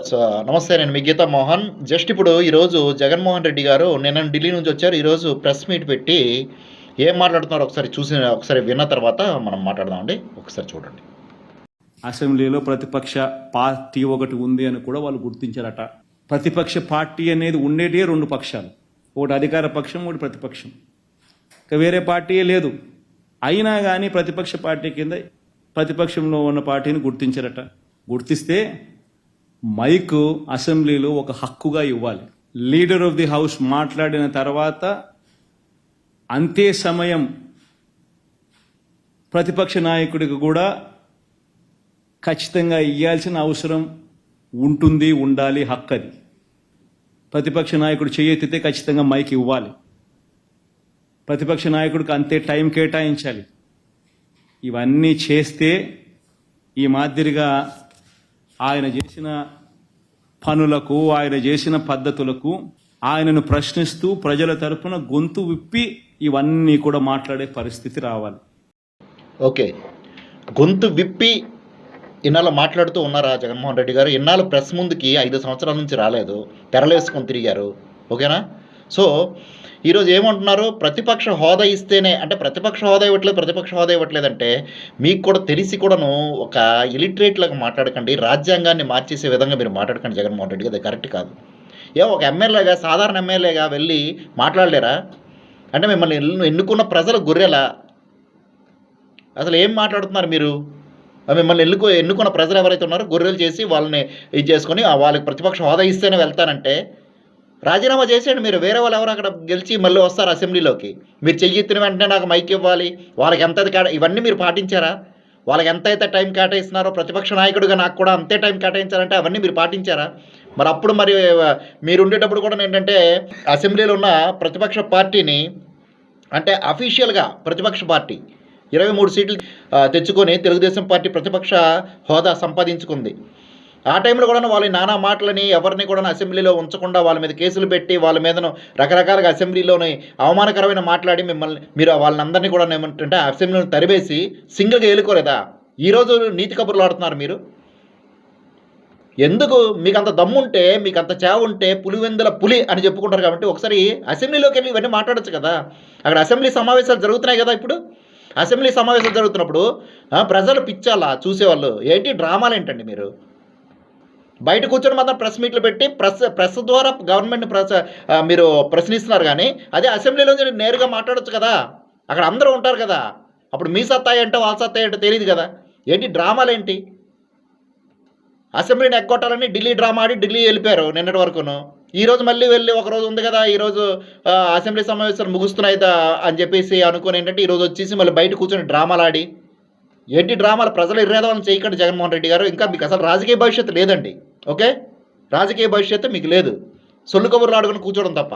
Uh, నమస్తే నేను మీ Gita Mohan. Just ఇప్పుడు ఈరోజు జగన్మోహన్ రెడ్డి గారు నిన్న ఢిల్లీ నుంచి వచ్చారు. ఈరోజు ప్రెస్ మీట్ పెట్టి ఏం మాట్లాడుతున్నారో ఒకసారి చూసి ఒకసారి విన్న తర్వాత మనం మాట్లాడదామండి. ఒకసారి చూడండి. అసెంబ్లీలో ప్రతిపక్ష పార్టీ ఒకటి ఉంది అని కూడా వాళ్ళు గుర్తించారట. ప్రతిపక్ష పార్టీ అనేది ఉండేటే రెండు పక్షాలు. ఒకటి అధికార పక్షం ఒకటి ప్రతిపక్షం. ఇక వేరే పార్టీయే లేదు. అయినా కానీ ప్రతిపక్ష పార్టీ కింద ప్రతిపక్షంలో ఉన్న పార్టీని గుర్తించారట. గుర్తిస్తే మైక్ అసెంబ్లీలో ఒక హక్కుగా ఇవ్వాలి. లీడర్ ఆఫ్ ది హౌస్ మాట్లాడిన తర్వాత అంతే సమయం ప్రతిపక్ష నాయకుడికి కూడా ఖచ్చితంగా ఇవ్వాల్సిన అవసరం ఉంటుంది ఉండాలి హక్కు అది. ప్రతిపక్ష నాయకుడు చేయెత్తితే ఖచ్చితంగా మైక్ ఇవ్వాలి. ప్రతిపక్ష నాయకుడికి అంతే టైం కేటాయించాలి. ఇవన్నీ చేస్తే ఈ మాదిరిగా ఆయన చేసిన పనులకు ఆయన చేసిన పద్ధతులకు ఆయనను ప్రశ్నిస్తూ ప్రజల తరపున గొంతు విప్పి ఇవన్నీ కూడా మాట్లాడే పరిస్థితి రావాలి. ఓకే. గొంతు విప్పి ఇన్నాళ్ళు మాట్లాడుతూ ఉన్నారా జగన్మోహన్ రెడ్డి గారు? ఇన్నాళ్ళు ప్రెస్ ముందుకి ఐదు సంవత్సరాల నుంచి రాలేదు. తెరలేసుకొని తిరిగారు. ఓకేనా? సో ఈరోజు ఏమంటున్నారు? ప్రతిపక్ష హోదా ఇస్తేనే అంటే ప్రతిపక్ష హోదా ఇవ్వట్లేదు ప్రతిపక్ష హోదా ఇవ్వట్లేదంటే మీకు కూడా తెలిసి కూడాను ఒక ఇలిటరేట్ లాగా మాట్లాడకండి రాజ్యాంగాన్ని మార్చేసే విధంగా మీరు మాట్లాడకండి జగన్మోహన్ రెడ్డి అది కరెక్ట్ కాదు. ఏ ఒక ఎమ్మెల్యేగా సాధారణ ఎమ్మెల్యేగా వెళ్ళి మాట్లాడలేరా? అంటే మిమ్మల్ని ఎన్నుకున్న ప్రజలు గొర్రెలా? అసలు ఏం మాట్లాడుతున్నారు మీరు? మిమ్మల్ని ఎన్నుకో ఎన్నుకున్న ప్రజలు ఎవరైతే ఉన్నారో గొర్రెలు చేసి వాళ్ళని ఇది చేసుకొని వాళ్ళకి ప్రతిపక్ష హోదా ఇస్తేనే వెళ్తానంటే రాజీనామా చేసేయండి మీరు. వేరే వాళ్ళు ఎవరు అక్కడ గెలిచి మళ్ళీ వస్తారు అసెంబ్లీలోకి? మీరు చెయ్యెత్తిన వెంటనే నాకు మైక్ ఇవ్వాలి. వాళ్ళకి ఎంత ఇవన్నీ మీరు పాటించారా? వాళ్ళకి ఎంత అయితే టైం కేటాయిస్తున్నారో ప్రతిపక్ష నాయకుడిగా నాకు కూడా అంతే టైం కేటాయించారంటే అవన్నీ మీరు పాటించారా? మరి అప్పుడు మరి మీరు ఉండేటప్పుడు కూడా ఏంటంటే అసెంబ్లీలో ఉన్న ప్రతిపక్ష పార్టీని అంటే అఫీషియల్గా ప్రతిపక్ష పార్టీ ఇరవై మూడు సీట్లు తెచ్చుకొని తెలుగుదేశం పార్టీ ప్రతిపక్ష హోదా సంపాదించుకుంది. ఆ టైంలో కూడా వాళ్ళ నానా మాటలని ఎవరిని కూడా అసెంబ్లీలో ఉంచకుండా వాళ్ళ మీద కేసులు పెట్టి వాళ్ళ మీదను రకరకాలుగా అసెంబ్లీలోని అవమానకరమైన మాట్లాడి మిమ్మల్ని మీరు వాళ్ళందరినీ కూడా ఏమంటుంటే అసెంబ్లీని తరివేసి సింగిల్గా ఏలుకోలేదా? ఈరోజు నీతి కబుర్లు ఆడుతున్నారు మీరు. ఎందుకు? మీకు అంత దమ్ముంటే మీకు అంత చేవ ఉంటే పులివెందుల పులి అని చెప్పుకుంటారు కాబట్టి ఒకసారి అసెంబ్లీలోకి వెళ్ళి ఇవన్నీ మాట్లాడొచ్చు కదా. అక్కడ అసెంబ్లీ సమావేశాలు జరుగుతున్నాయి కదా ఇప్పుడు. అసెంబ్లీ సమావేశాలు జరుగుతున్నప్పుడు ప్రజలు పిచ్చాలా? చూసేవాళ్ళు. ఏంటి? డ్రామాలు ఏంటండి మీరు? బయట కూర్చొని మాత్రం ప్రెస్ మీట్లు పెట్టి ప్రెస్ ప్రెస్ ద్వారా గవర్నమెంట్ని ప్రెస్ మీరు ప్రశ్నిస్తున్నారు కానీ అదే అసెంబ్లీలో నేరుగా మాట్లాడచ్చు కదా. అక్కడ అందరూ ఉంటారు కదా. అప్పుడు మీ సత్తా ఏంటో వాళ్ళ సత్తా ఏంటో తెలియదు కదా. ఏంటి డ్రామాలు ఏంటి? అసెంబ్లీని ఎక్కొట్టాలని ఢిల్లీ డ్రామా ఆడి ఢిల్లీ వెళ్ళిపోయారు నిన్నటి వరకును. ఈ రోజు మళ్ళీ వెళ్ళి ఒకరోజు ఉంది కదా ఈరోజు అసెంబ్లీ సమావేశాలు ముగుస్తున్నాయి అని చెప్పేసి అనుకుని ఏంటంటే ఈరోజు వచ్చేసి మళ్ళీ బయట కూర్చొని డ్రామాలు ఆడి ఏంటి డ్రామాలు ప్రజలు ఇర్రేదవాళ్ళని చేయకండి జగన్మోహన్ రెడ్డి గారు. ఇంకా మీకు అసలు రాజకీయ భవిష్యత్తు లేదండి. ఓకే? రాజకీయ భవిష్యత్తు మీకు లేదు. సొల్లు కబుర్లు ఆడుకొని కూర్చోవడం తప్ప.